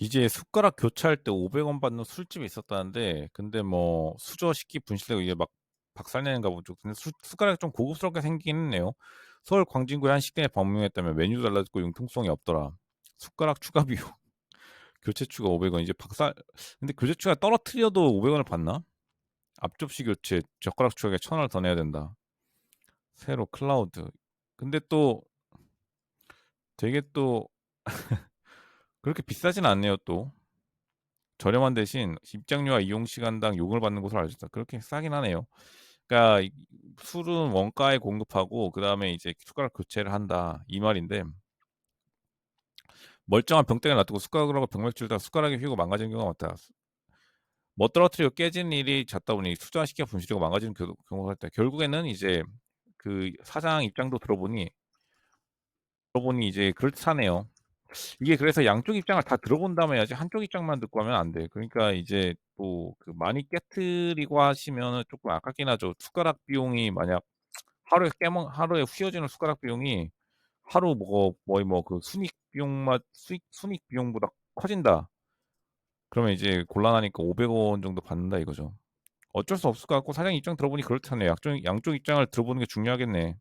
이제 숟가락 교체할 때 500원 받는 술집이 있었다는데 근데 뭐 수저 식기 분실되고 이게 막 박살내는가 보죠. 근데 수 숟가락이 좀 고급스럽게 생기긴 했네요. 서울 광진구의 한 식당에 방문했다면 메뉴도 달라졌고 융통성이 없더라. 숟가락 추가 비용. 교체 추가 500원. 이제 박살 근데 교체 추가 떨어뜨려도 500원을 받나? 앞접시 교체 젓가락 추가에 1,000원을 더 내야 된다. 새로 클라우드. 근데 또 되게 또 그렇게 비싸진 않네요, 또. 저렴한 대신 입장료와 이용 시간당 요금을 받는 곳으로 알려졌다. 그렇게 싸긴 하네요. 그러니까 이 술은 원가에 공급하고 그다음에 이제 숟가락 교체를 한다 이 말인데 멀쩡한 병땡이를 놔두고 숟가락으로 병맥주를 다 숟가락이 휘고 망가지는 경우가 많다. 뭐 떨어뜨리고 깨지는 일이 잦다 보니 투자시켜 분실되고 망가지는 겨- 경우가 있다. 결국에는 이제 그 사장 입장도 들어보니 들어보니 이제 그렇다네요. 이게 그래서 양쪽 입장을 다 들어본 다음에 해야지 한쪽 입장만 듣고 하면 안 돼. 그러니까 이제 또 그 많이 깨트리고 하시면은 조금 아깝긴 하죠. 숟가락 비용이 만약 하루에 깨먹 하루에 휘어지는 숟가락 비용이 하루 뭐 거의 뭐 그 순익 비용만 수익 순익 비용보다 커진다. 그러면 이제 곤란하니까 500 원 정도 받는다 이거죠. 어쩔 수 없을 것 같고 사장 입장 들어보니 그렇다네요. 양쪽 양쪽 입장을 들어보는 게 중요하겠네.